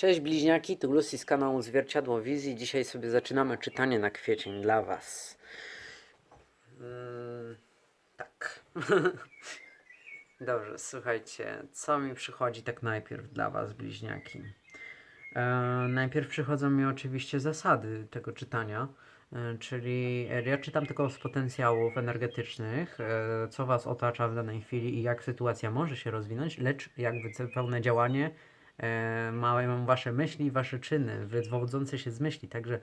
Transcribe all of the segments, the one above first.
Cześć bliźniaki, tu Lucy z kanału Zwierciadło Wizji. Dzisiaj sobie zaczynamy czytanie na kwiecień dla Was. Mm, tak. Dobrze, słuchajcie, co mi przychodzi tak najpierw dla Was, bliźniaki? E, najpierw przychodzą mi oczywiście zasady tego czytania, e, czyli ja czytam tylko z potencjałów energetycznych, e, co Was otacza w danej chwili i jak sytuacja może się rozwinąć, lecz jakby pełne działanie mają Wasze myśli Wasze czyny, wywodzące się z myśli, także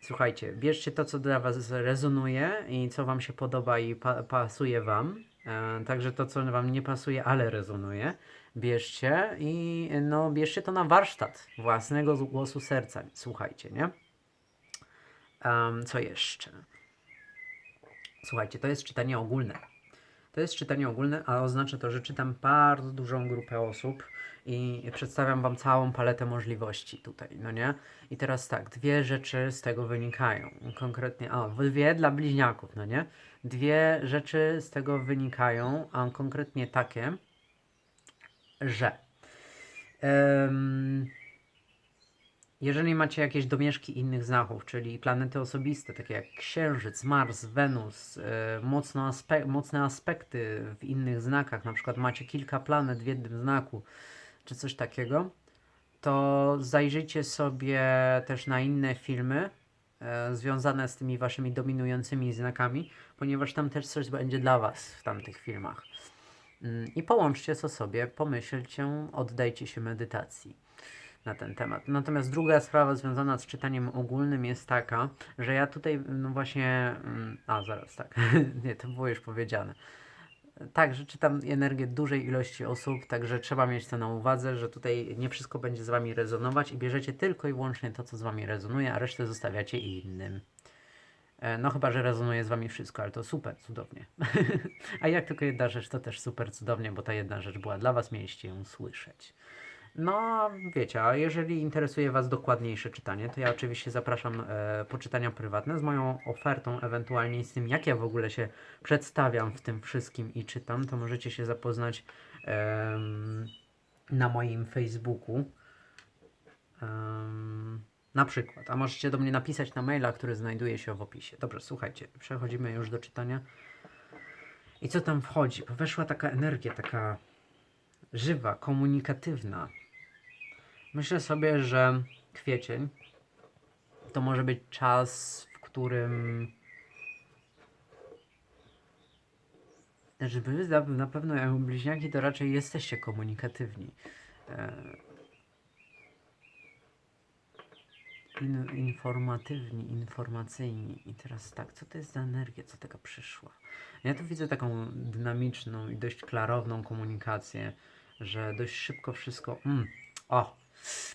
słuchajcie, bierzcie to, co dla Was rezonuje i co Wam się podoba i pa pasuje Wam, e, także to, co Wam nie pasuje, ale rezonuje, bierzcie i no, bierzcie to na warsztat własnego głosu serca. Słuchajcie, nie? Em, co jeszcze? Słuchajcie, to jest czytanie ogólne. To jest czytanie ogólne, a oznacza to, że czytam bardzo dużą grupę osób i przedstawiam Wam całą paletę możliwości tutaj, no nie? I teraz tak, dwie rzeczy z tego wynikają. Konkretnie, o, dwie dla bliźniaków, no nie? Dwie rzeczy z tego wynikają, a konkretnie takie, że em, jeżeli macie jakieś domieszki innych znachów, czyli planety osobiste, takie jak Księżyc, Mars, Wenus, e, mocno aspe- mocne aspekty w innych znakach, na przykład macie kilka planet w jednym znaku, czy coś takiego, to zajrzyjcie sobie też na inne filmy e, związane z tymi waszymi dominującymi znakami, ponieważ tam też coś będzie dla was w tamtych filmach. Mm, I połączcie to sobie, pomyślcie, oddajcie się medytacji na ten temat. Natomiast druga sprawa związana z czytaniem ogólnym jest taka, że ja tutaj, no właśnie, mm, a zaraz, tak, nie, to było już powiedziane. Tak, że czytam energię dużej ilości osób, także trzeba mieć to na uwadze, że tutaj nie wszystko będzie z Wami rezonować i bierzecie tylko i wyłącznie to, co z Wami rezonuje, a resztę zostawiacie innym. E, No chyba, że rezonuje z Wami wszystko, ale to super, cudownie. a jak tylko jedna rzecz, to też super, cudownie, bo ta jedna rzecz była dla Was, mieliście ją słyszeć. No, wiecie, a jeżeli interesuje Was dokładniejsze czytanie, to ja oczywiście zapraszam e, po czytania prywatne z moją ofertą, ewentualnie z tym, jak ja w ogóle się przedstawiam w tym wszystkim i czytam, to możecie się zapoznać em, na moim Facebooku. Em, na przykład, a możecie do mnie napisać na maila, który znajduje się w opisie. Dobrze, słuchajcie, przechodzimy już do czytania. I co tam wchodzi? Bo weszła taka energia, taka żywa, komunikatywna. Myślę sobie, że kwiecień to może być czas, w którym że wy na pewno jako bliźniaki to raczej jesteście komunikatywni. E, In, informatywni, informacyjni. I teraz tak, co to jest za energia, co taka przyszła? Ja tu widzę taką dynamiczną i dość klarowną komunikację, że dość szybko wszystko. Mm, o!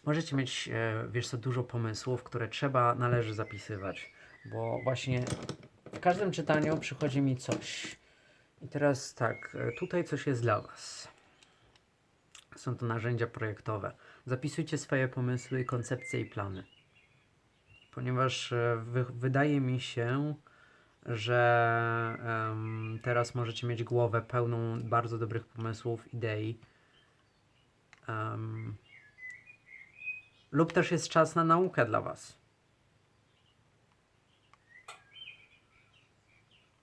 Możecie mieć, e, wiesz co, dużo pomysłów, które trzeba, należy zapisywać, bo właśnie w każdym czytaniu przychodzi mi coś. I teraz tak, e, tutaj coś jest dla Was. Są to narzędzia projektowe. Zapisujcie swoje pomysły, koncepcje i plany. Ponieważ e, wy, wydaje mi się, że em, teraz możecie mieć głowę pełną bardzo dobrych pomysłów, idei. Em, lub też jest czas na naukę dla Was.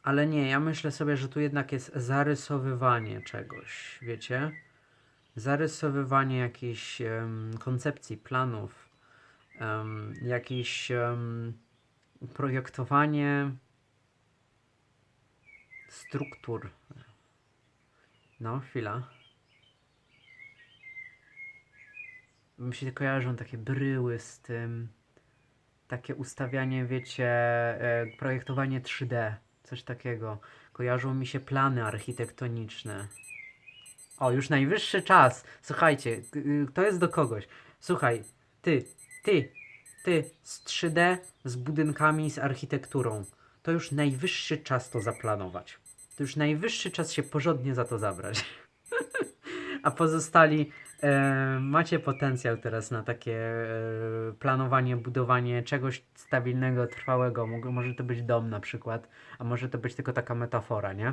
Ale nie, ja myślę sobie, że tu jednak jest zarysowywanie czegoś, wiecie? Zarysowywanie jakiejś em, koncepcji, planów, em, jakieś em, projektowanie struktur. No, chwila. Mi się kojarzą takie bryły z tym. Takie ustawianie, wiecie, e, projektowanie 3D. Coś takiego. Kojarzą mi się plany architektoniczne. O, już najwyższy czas. Słuchajcie, y, to jest do kogoś. Słuchaj, ty, ty, ty z 3D, z budynkami, z architekturą. To już najwyższy czas to zaplanować. To już najwyższy czas się porządnie za to zabrać. A pozostali e, macie potencjał teraz na takie e, planowanie, budowanie czegoś stabilnego, trwałego. Może to być dom na przykład, a może to być tylko taka metafora, nie?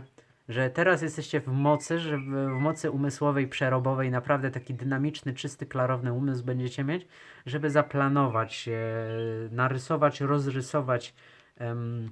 Że teraz jesteście w mocy, że w, w mocy umysłowej, przerobowej naprawdę taki dynamiczny, czysty, klarowny umysł będziecie mieć, żeby zaplanować, e, narysować, rozrysować em,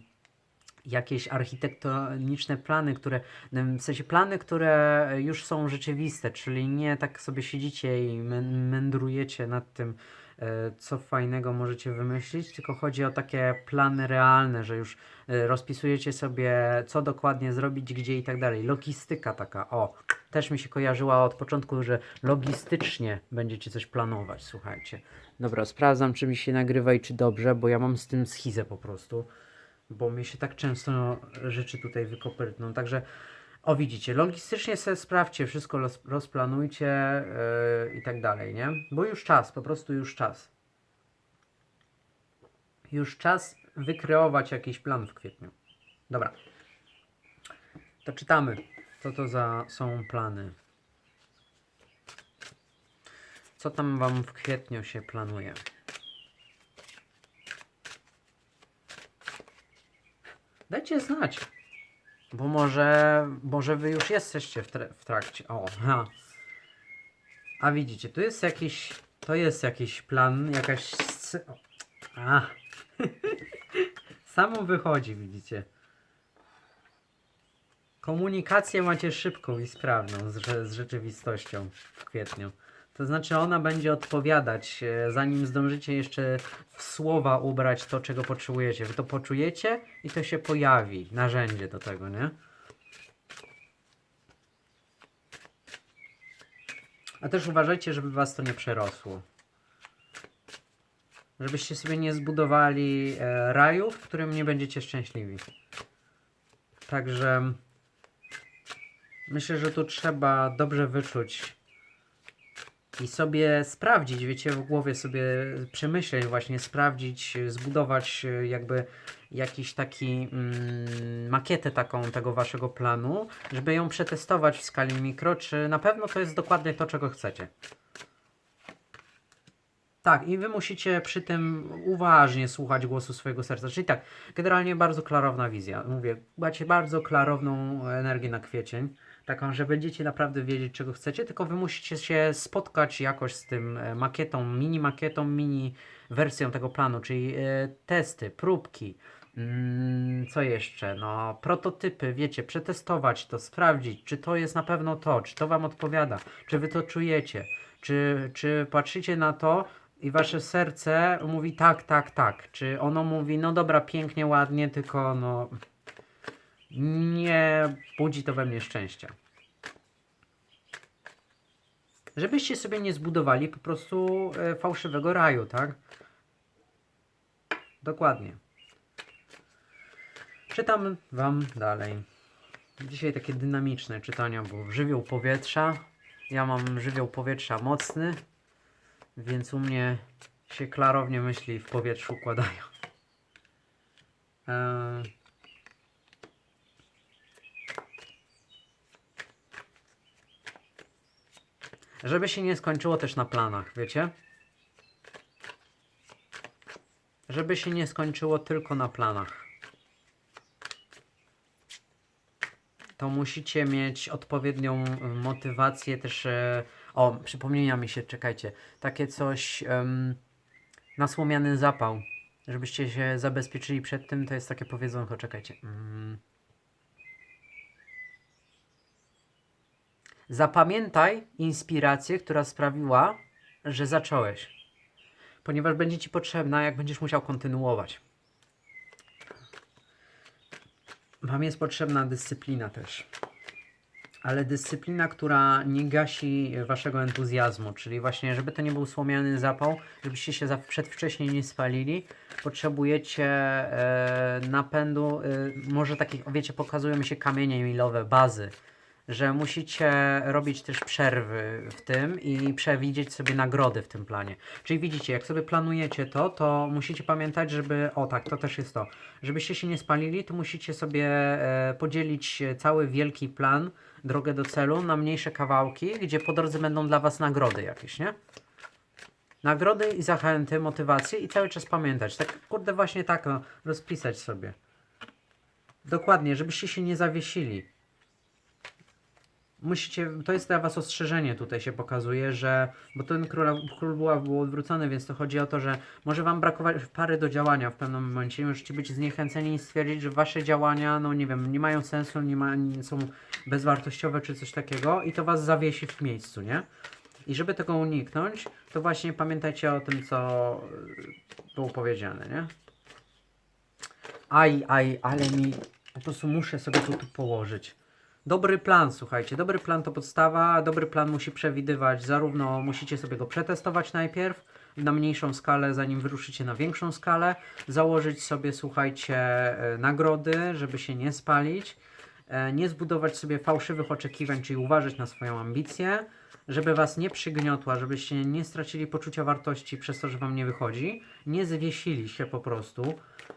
jakieś architektoniczne plany, które, em, w sensie plany, które już są rzeczywiste, czyli nie tak sobie siedzicie i mę- mędrujecie nad tym, e, co fajnego możecie wymyślić, tylko chodzi o takie plany realne, że już e, rozpisujecie sobie, co dokładnie zrobić, gdzie i tak dalej. Logistyka taka, o, też mi się kojarzyła od początku, że logistycznie będziecie coś planować, słuchajcie. Dobra, sprawdzam, czy mi się nagrywa i czy dobrze, bo ja mam z tym schizę po prostu, bo mi się tak często rzeczy tutaj wykopyrtną, także o widzicie, logistycznie sprawdźcie, wszystko roz, rozplanujcie yy, i tak dalej, nie? Bo już czas, po prostu już czas. Już czas wykreować jakiś plan w kwietniu. Dobra. To czytamy. Co to za są plany? Co tam wam w kwietniu się planuje? Dajcie znać. Bo może, może wy już jesteście w, tra- w trakcie. O, ha. A widzicie, tu jest jakiś, to jest jakiś plan, jakaś A. Samo wychodzi, widzicie. Komunikację macie szybką i sprawną z, z rzeczywistością w kwietniu. To znaczy ona będzie odpowiadać, e, zanim zdążycie jeszcze w słowa ubrać to, czego potrzebujecie. Wy to poczujecie i to się pojawi. Narzędzie do tego, nie? A też uważajcie, żeby was to nie przerosło. Żebyście sobie nie zbudowali e, raju, w którym nie będziecie szczęśliwi. Także myślę, że tu trzeba dobrze wyczuć i sobie sprawdzić, wiecie, w głowie sobie przemyśleć właśnie, sprawdzić, zbudować e, jakby jakiś taki mm, makietę taką tego waszego planu, żeby ją przetestować w skali mikro, czy na pewno to jest dokładnie to, czego chcecie. Tak, i wy musicie przy tym uważnie słuchać głosu swojego serca. Czyli tak, generalnie bardzo klarowna wizja. Mówię, macie bardzo klarowną energię na kwiecień. Taką, że będziecie naprawdę wiedzieć, czego chcecie, tylko wy musicie się spotkać jakoś z tym e, makietą, mini makietą, mini wersją tego planu, czyli e, testy, próbki. Mm, co jeszcze? No, prototypy, wiecie, przetestować to, sprawdzić, czy to jest na pewno to, czy to Wam odpowiada, czy Wy to czujecie, czy, czy patrzycie na to i Wasze serce mówi tak, tak, tak, czy ono mówi, no dobra, pięknie, ładnie, tylko no nie budzi to we mnie szczęścia. Żebyście sobie nie zbudowali po prostu e, fałszywego raju, tak? Dokładnie. Czytam Wam dalej. Dzisiaj takie dynamiczne czytania, bo żywioł powietrza. Ja mam żywioł powietrza mocny, więc u mnie się klarownie myśli w powietrzu układają. Eee, Żeby się nie skończyło też na planach, wiecie? Żeby się nie skończyło tylko na planach. To musicie mieć odpowiednią y, motywację też. E, o, przypomnienia mi się, czekajcie. Takie coś em, na słomiany zapał. Żebyście się zabezpieczyli przed tym, to jest takie powiedzonko, czekajcie. Mm. Zapamiętaj inspirację, która sprawiła, że zacząłeś. Ponieważ będzie ci potrzebna, jak będziesz musiał kontynuować. Wam jest potrzebna dyscyplina też. Ale dyscyplina, która nie gasi waszego entuzjazmu, czyli właśnie, żeby to nie był słomiany zapał, żebyście się przedwcześnie nie spalili, potrzebujecie e, napędu, e, może takich, wiecie, pokazują mi się kamienie milowe, bazy, że musicie robić też przerwy w tym i przewidzieć sobie nagrody w tym planie. Czyli widzicie, jak sobie planujecie to, to musicie pamiętać, żeby, o tak, to też jest to, żebyście się nie spalili, to musicie sobie e, podzielić cały wielki plan, drogę do celu na mniejsze kawałki, gdzie po drodze będą dla Was nagrody jakieś, nie? Nagrody i zachęty, motywacje i cały czas pamiętać. Tak, kurde, właśnie tak no, rozpisać sobie. Dokładnie, żebyście się nie zawiesili. Musicie, to jest dla was ostrzeżenie tutaj się pokazuje, że, bo ten król, król była był odwrócony, więc to chodzi o to, że może wam brakować pary do działania w pewnym momencie, możecie być zniechęceni i stwierdzić, że wasze działania, no nie wiem, nie mają sensu, nie, ma, nie są bezwartościowe czy coś takiego i to was zawiesi w miejscu, nie? I żeby tego uniknąć, to właśnie pamiętajcie o tym, co y, było powiedziane, nie? Aj, aj, ale mi po prostu muszę sobie to tu położyć. Dobry plan, słuchajcie, dobry plan to podstawa, dobry plan musi przewidywać, zarówno musicie sobie go przetestować najpierw na mniejszą skalę, zanim wyruszycie na większą skalę, założyć sobie, słuchajcie, e, nagrody, żeby się nie spalić, e, nie zbudować sobie fałszywych oczekiwań, czyli uważać na swoją ambicję, żeby was nie przygniotła, żebyście nie stracili poczucia wartości przez to, że wam nie wychodzi, nie zwiesili się po prostu,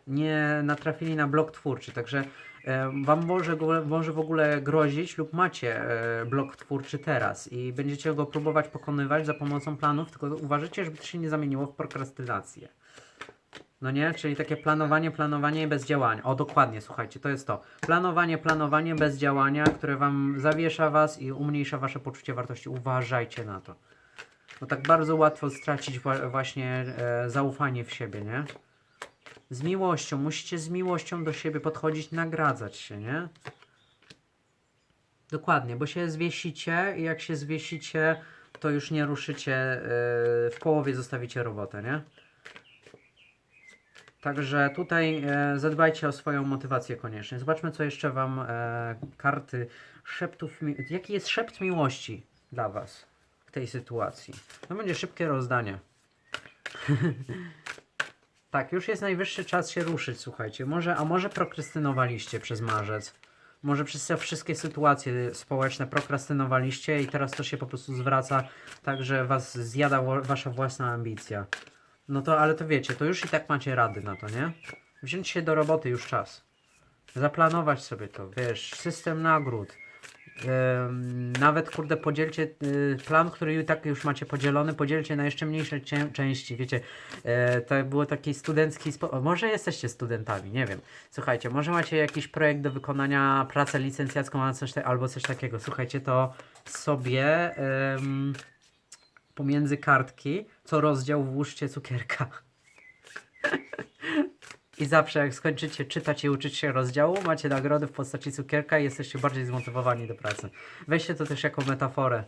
nie natrafili na blok twórczy, także wam może, może w ogóle grozić lub macie e, blok twórczy teraz i będziecie go próbować pokonywać za pomocą planów, tylko uważajcie, żeby to się nie zamieniło w prokrastynację. No nie? Czyli takie planowanie, planowanie bez działania. O, dokładnie, słuchajcie, to jest to. Planowanie, planowanie bez działania, które wam zawiesza was i umniejsza wasze poczucie wartości. Uważajcie na to. Bo tak bardzo łatwo stracić właśnie e, zaufanie w siebie, nie? Z miłością, musicie z miłością do siebie podchodzić, nagradzać się, nie? Dokładnie, bo się zwiesicie i jak się zwiesicie, to już nie ruszycie, e, w połowie zostawicie robotę, nie? Także tutaj e, zadbajcie o swoją motywację koniecznie. Zobaczmy, co jeszcze Wam e, karty szeptów. Jaki jest szept miłości dla Was w tej sytuacji? To będzie szybkie rozdanie. tak, już jest najwyższy czas się ruszyć, słuchajcie. Może, a może prokrastynowaliście przez marzec? Może przez te wszystkie sytuacje społeczne prokrastynowaliście i teraz to się po prostu zwraca tak, że Was zjada Wasza własna ambicja. No to, ale to wiecie, to już i tak macie rady na to, nie? Wziąć się do roboty już czas. Zaplanować sobie to, wiesz, system nagród. Nawet, kurde, podzielcie y, plan, który tak już macie podzielony, podzielcie na jeszcze mniejsze części, wiecie. E, to było taki studencki, może jesteście studentami, nie wiem. Słuchajcie, może macie jakiś projekt do wykonania, pracę licencjacką albo coś, albo coś takiego. Słuchajcie, to sobie... ym, pomiędzy kartki, co rozdział włóżcie cukierka. I zawsze jak skończycie czytać i uczyć się rozdziału, macie nagrodę w postaci cukierka i jesteście bardziej zmotywowani do pracy. Weźcie to też jako metaforę.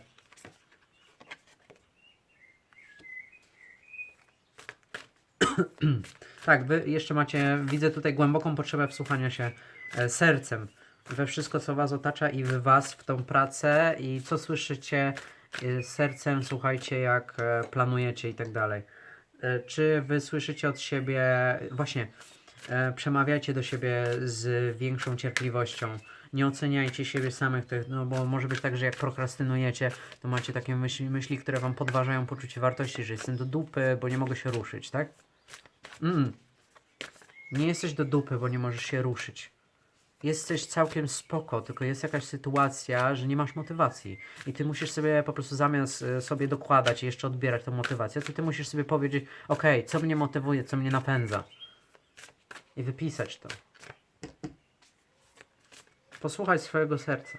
tak, wy jeszcze macie, widzę tutaj głęboką potrzebę wsłuchania się e, sercem we wszystko, co was otacza i w was, w tą pracę i co słyszycie e, sercem, słuchajcie, jak e, planujecie i tak dalej. E, Czy wy słyszycie od siebie, właśnie, e, przemawiacie do siebie z większą cierpliwością. Nie oceniajcie siebie samych, no bo może być tak, że jak prokrastynujecie, to macie takie myśli, myśli, które wam podważają poczucie wartości, że jestem do dupy, bo nie mogę się ruszyć, tak? Mm. Nie jesteś do dupy, bo nie możesz się ruszyć. Jesteś całkiem spoko, tylko jest jakaś sytuacja, że nie masz motywacji. I ty musisz sobie po prostu zamiast e, sobie dokładać i jeszcze odbierać tę motywację, to ty musisz sobie powiedzieć, okej, co mnie motywuje, co mnie napędza. I wypisać to. Posłuchać swojego serca.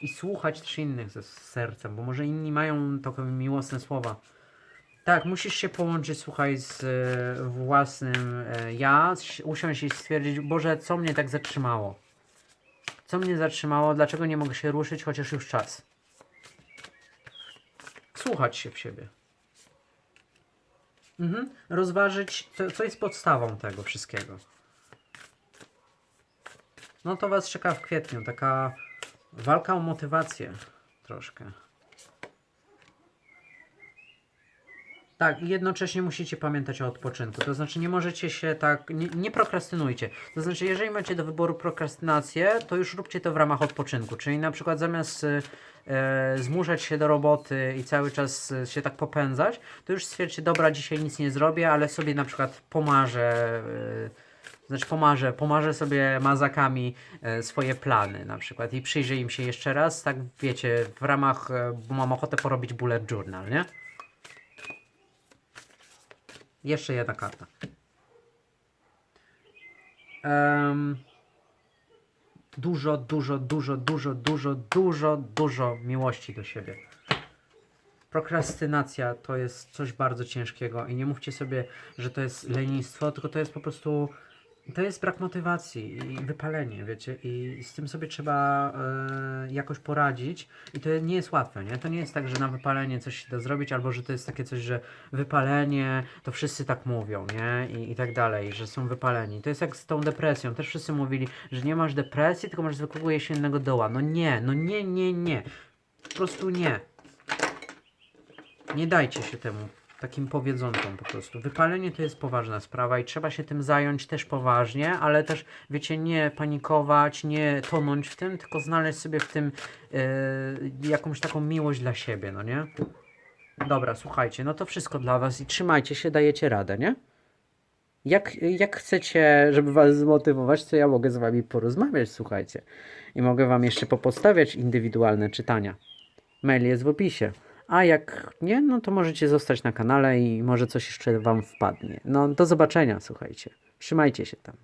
I słuchać też innych ze sercem, bo może inni mają takie miłosne słowa. Tak, musisz się połączyć, słuchaj, z e, własnym e, ja, usiąść i stwierdzić, Boże, co mnie tak zatrzymało? Co mnie zatrzymało? Dlaczego nie mogę się ruszyć, chociaż już czas? Słuchać się w siebie. Mhm. Rozważyć, co, co jest podstawą tego wszystkiego. No to Was czeka w kwietniu, taka walka o motywację troszkę. Tak, i jednocześnie musicie pamiętać o odpoczynku. To znaczy, nie możecie się tak. Nie, nie prokrastynujcie. To znaczy, jeżeli macie do wyboru prokrastynację, to już róbcie to w ramach odpoczynku. Czyli na przykład zamiast e, zmuszać się do roboty i cały czas e, się tak popędzać, to już stwierdźcie, dobra, dzisiaj nic nie zrobię, ale sobie na przykład pomarzę. E, znaczy pomarzę, pomarzę sobie mazakami e, swoje plany na przykład i przyjrzę im się jeszcze raz, tak wiecie, w ramach, e, bo mam ochotę porobić bullet journal, nie? Jeszcze jedna karta. Em, dużo, dużo, dużo, dużo, dużo, dużo, dużo miłości do siebie. Prokrastynacja to jest coś bardzo ciężkiego i nie mówcie sobie, że to jest lenistwo, tylko to jest po prostu to jest brak motywacji i wypalenie, wiecie, i z tym sobie trzeba e, jakoś poradzić i to nie jest łatwe, nie? To nie jest tak, że na wypalenie coś się da zrobić, albo że to jest takie coś, że wypalenie, to wszyscy tak mówią, nie? I, i tak dalej, że są wypaleni. To jest jak z tą depresją, też wszyscy mówili, że nie masz depresji, tylko masz zwykłego jesiennego doła. No nie, no nie, nie, nie. Po prostu nie. Nie dajcie się temu takim powiedzonkom po prostu. Wypalenie to jest poważna sprawa i trzeba się tym zająć też poważnie, ale też, wiecie, nie panikować, nie tonąć w tym, tylko znaleźć sobie w tym e, jakąś taką miłość dla siebie, no nie? Dobra, słuchajcie, no to wszystko dla was i trzymajcie się, dajecie radę, nie? Jak, jak chcecie, żeby was zmotywować, to ja mogę z wami porozmawiać, słuchajcie. I mogę wam jeszcze popostawiać indywidualne czytania. Mail jest w opisie. A jak nie, no to możecie zostać na kanale i może coś jeszcze wam wpadnie. No do zobaczenia, słuchajcie. Trzymajcie się tam.